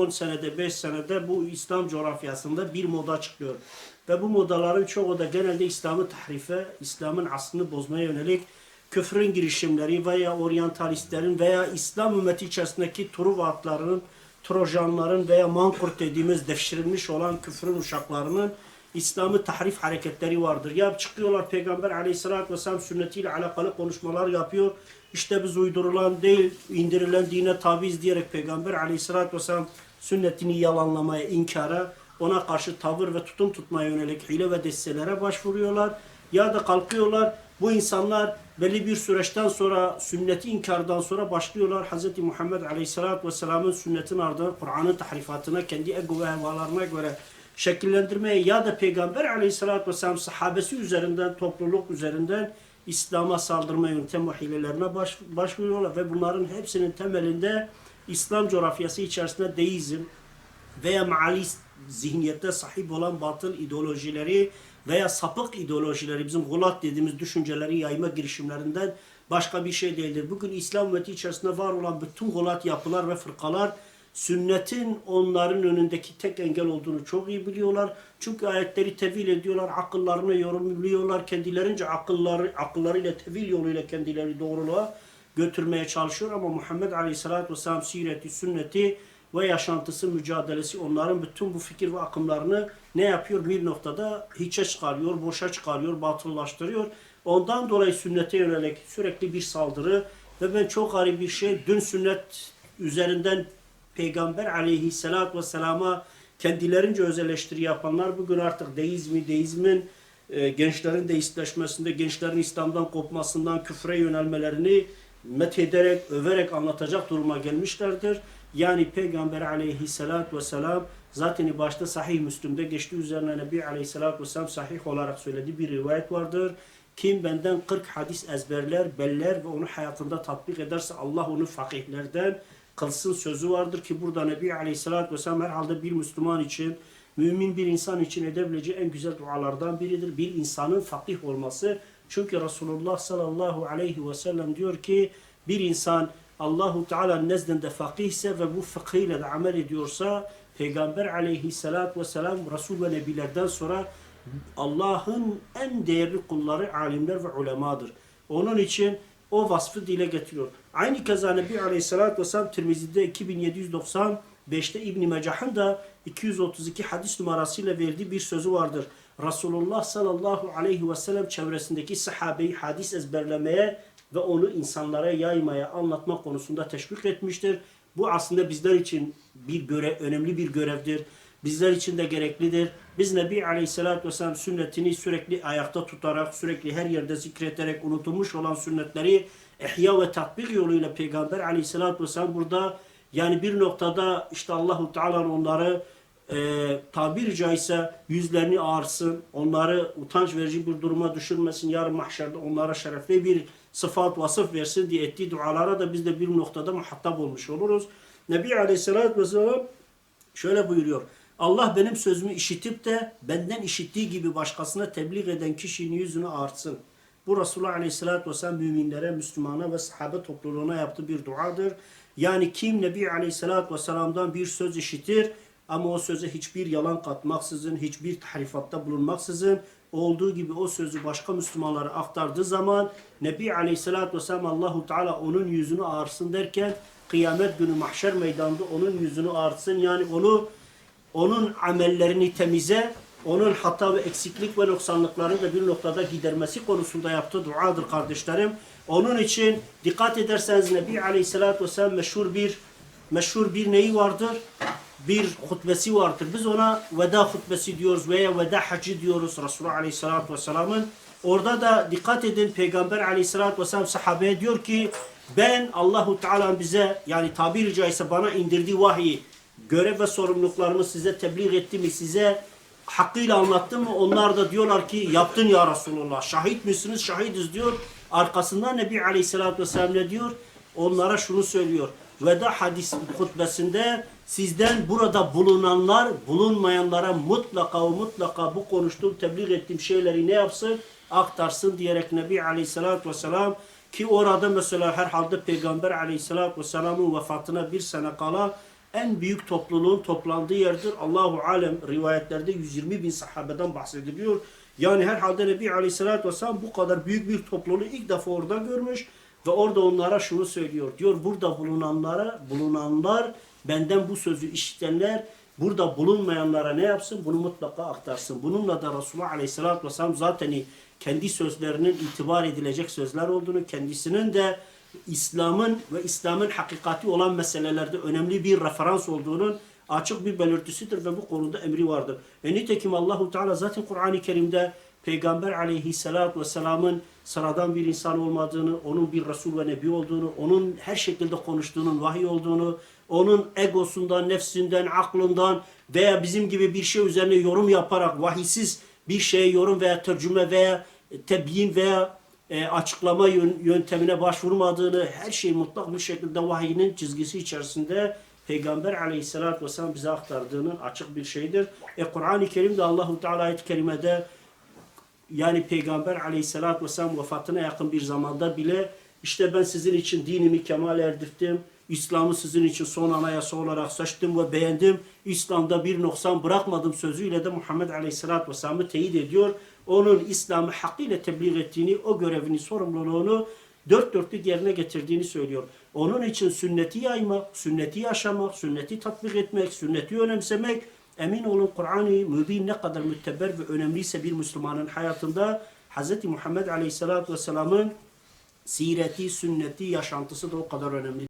10 senede 5 senede bu İslam coğrafyasında bir moda çıkıyor. Ve bu modaların çoğu da genelde İslam'ı tahrife, İslam'ın aslını bozmaya yönelik küfrün girişimleri veya oryantalistlerin veya İslam ümmeti içerisindeki Truvatların, Trojanların veya Mankurt dediğimiz devşirilmiş olan küfrün uşaklarının İslam'ı tahrif hareketleri vardır. Ya çıkıyorlar Peygamber aleyhissalatü vesselam sünnetiyle alakalı konuşmalar yapıyor. İşte biz uydurulan değil, indirilen dine tabiiz diyerek Peygamber aleyhissalatü vesselam sünnetini yalanlamaya, inkara, ona karşı tavır ve tutum tutmaya yönelik hile ve destelere başvuruyorlar. Ya da kalkıyorlar bu insanlar belli bir süreçten sonra sünneti inkardan sonra başlıyorlar Hz. Muhammed Aleyhisselatü Vesselam'ın sünnetin ardından Kur'an'ın tahrifatına kendi ego ve hevalarına göre şekillendirmeye ya da Peygamber Aleyhisselatü Vesselam sahabesi üzerinden, topluluk üzerinden İslam'a saldırma yöntem ve baş, başvuruyorlar ve bunların hepsinin temelinde İslam coğrafyası içerisinde deizm veya maali zihniyette sahip olan batıl ideolojileri veya sapık ideolojileri bizim gulat dediğimiz düşünceleri yayma girişimlerinden başka bir şey değildir. Bugün İslam ümmeti içerisinde var olan bütün gulat yapılar ve fırkalar sünnetin onların önündeki tek engel olduğunu çok iyi biliyorlar. Çünkü ayetleri tevil ediyorlar, akıllarını yorumluyorlar, kendilerince akılları akıllarıyla tevil yoluyla kendileri doğruluğa götürmeye çalışıyor ama Muhammed Aleyhisselatü Vesselam sireti, sünneti ve yaşantısı, mücadelesi onların bütün bu fikir ve akımlarını ne yapıyor? Bir noktada hiçe çıkarıyor, boşa çıkarıyor, batıllaştırıyor. Ondan dolayı sünnete yönelik sürekli bir saldırı ve ben çok garip bir şey, dün sünnet üzerinden Peygamber aleyhissalatü vesselama kendilerince öz eleştiri yapanlar bugün artık deizmi, deizmin e, gençlerin deistleşmesinde, gençlerin İslam'dan kopmasından küfre yönelmelerini methederek, överek anlatacak duruma gelmişlerdir. Yani Peygamber aleyhissalatü vesselam zaten başta sahih Müslüm'de geçti üzerine Nebi aleyhissalatü vesselam sahih olarak söylediği bir rivayet vardır. Kim benden 40 hadis ezberler, beller ve onu hayatında tatbik ederse Allah onu fakihlerden kılsın sözü vardır ki burada Nebi aleyhissalatü vesselam herhalde bir Müslüman için, mümin bir insan için edebileceği en güzel dualardan biridir. Bir insanın fakih olması. Çünkü Resulullah sallallahu aleyhi ve sellem diyor ki bir insan Allahu Teala nezdinde fakihse ve bu fıkhıyla da amel ediyorsa Peygamber aleyhissalatü vesselam Resul ve Nebilerden sonra Allah'ın en değerli kulları alimler ve ulemadır. Onun için o vasfı dile getiriyor. Aynı keza Nebi Aleyhisselatü Vesselam Tirmizi'de 2795'te İbn-i Mecah'ın da 232 hadis numarasıyla verdiği bir sözü vardır. Resulullah sallallahu aleyhi ve sellem çevresindeki sahabeyi hadis ezberlemeye ve onu insanlara yaymaya, anlatma konusunda teşvik etmiştir. Bu aslında bizler için bir görev, önemli bir görevdir. Bizler için de gereklidir. Biz Nebi Aleyhisselatü Vesselam sünnetini sürekli ayakta tutarak, sürekli her yerde zikreterek unutulmuş olan sünnetleri ihya ve tatbik yoluyla Peygamber Aleyhisselatü Vesselam burada yani bir noktada işte Allahu Teala onları e, tabiri caizse yüzlerini ağırsın, onları utanç verici bir duruma düşürmesin, yarın mahşerde onlara şerefli bir sıfat vasıf versin diye ettiği dualara da biz de bir noktada muhatap olmuş oluruz. Nebi Aleyhisselatü Vesselam şöyle buyuruyor. Allah benim sözümü işitip de benden işittiği gibi başkasına tebliğ eden kişinin yüzünü ağartsın. Bu Resulullah Aleyhisselatü Vesselam müminlere, Müslümana ve sahabe topluluğuna yaptığı bir duadır. Yani kim Nebi Aleyhisselatü Vesselam'dan bir söz işitir ama o söze hiçbir yalan katmaksızın, hiçbir tahrifatta bulunmaksızın olduğu gibi o sözü başka Müslümanlara aktardığı zaman Nebi Aleyhisselatü Vesselam Allahu Teala onun yüzünü ağarsın derken kıyamet günü mahşer meydanında onun yüzünü ağarsın yani onu onun amellerini temize, onun hata ve eksiklik ve noksanlıklarını da bir noktada gidermesi konusunda yaptığı duadır kardeşlerim. Onun için dikkat ederseniz Nebi Aleyhisselatü Vesselam meşhur bir meşhur bir neyi vardır? Bir hutbesi vardır. Biz ona veda hutbesi diyoruz veya veda hacı diyoruz Resulullah Aleyhisselatü Vesselam'ın. Orada da dikkat edin Peygamber Aleyhisselatü Vesselam sahabeye diyor ki ben Allahu Teala bize yani tabiri caizse bana indirdiği vahiy görev ve sorumluluklarımı size tebliğ etti mi, size hakkıyla anlattım mı? Onlar da diyorlar ki yaptın ya Resulullah. Şahit misiniz? Şahidiz diyor. Arkasından Nebi Aleyhisselatü Vesselam ne diyor? Onlara şunu söylüyor. Veda hadis hutbesinde sizden burada bulunanlar bulunmayanlara mutlaka mutlaka bu konuştuğum tebliğ ettiğim şeyleri ne yapsın? Aktarsın diyerek Nebi Aleyhisselatü Vesselam ki orada mesela herhalde Peygamber Aleyhisselatü Vesselam'ın vefatına bir sene kala en büyük topluluğun toplandığı yerdir. Allahu alem rivayetlerde 120 bin sahabeden bahsediliyor. Yani herhalde Nebi Aleyhisselatü Vesselam bu kadar büyük bir topluluğu ilk defa orada görmüş ve orada onlara şunu söylüyor. Diyor burada bulunanlara, bulunanlar benden bu sözü işitenler burada bulunmayanlara ne yapsın? Bunu mutlaka aktarsın. Bununla da Resulullah Aleyhisselatü Vesselam zaten kendi sözlerinin itibar edilecek sözler olduğunu, kendisinin de İslam'ın ve İslam'ın hakikati olan meselelerde önemli bir referans olduğunun açık bir belirtisidir ve bu konuda emri vardır. E nitekim Allahu Teala zaten Kur'an-ı Kerim'de Peygamber aleyhissalatu vesselamın sıradan bir insan olmadığını, onun bir Resul ve Nebi olduğunu, onun her şekilde konuştuğunun vahiy olduğunu, onun egosundan, nefsinden, aklından veya bizim gibi bir şey üzerine yorum yaparak vahiysiz bir şeye yorum veya tercüme veya tebyin veya e, açıklama yön- yöntemine başvurmadığını, her şeyi mutlak bir şekilde vahiyinin çizgisi içerisinde Peygamber aleyhissalatü vesselam bize aktardığının açık bir şeydir. E, Kur'an-ı Kerim'de Allahu Teala ayet-i kerimede yani Peygamber aleyhissalatü vesselam vefatına yakın bir zamanda bile işte ben sizin için dinimi kemal erdirttim. İslam'ı sizin için son anayasa olarak seçtim ve beğendim. İslam'da bir noksan bırakmadım sözüyle de Muhammed aleyhissalatü vesselam'ı teyit ediyor. Onun İslam'ı hakkıyla tebliğ ettiğini, o görevini, sorumluluğunu dört dörtlük yerine getirdiğini söylüyor. Onun için sünneti yaymak, sünneti yaşamak, sünneti tatbik etmek, sünneti önemsemek, emin olun Kur'an-ı Mübin ne kadar mütteber ve önemliyse bir Müslümanın hayatında Hz. Muhammed Aleyhisselatü Vesselam'ın sireti, sünneti, yaşantısı da o kadar önemli.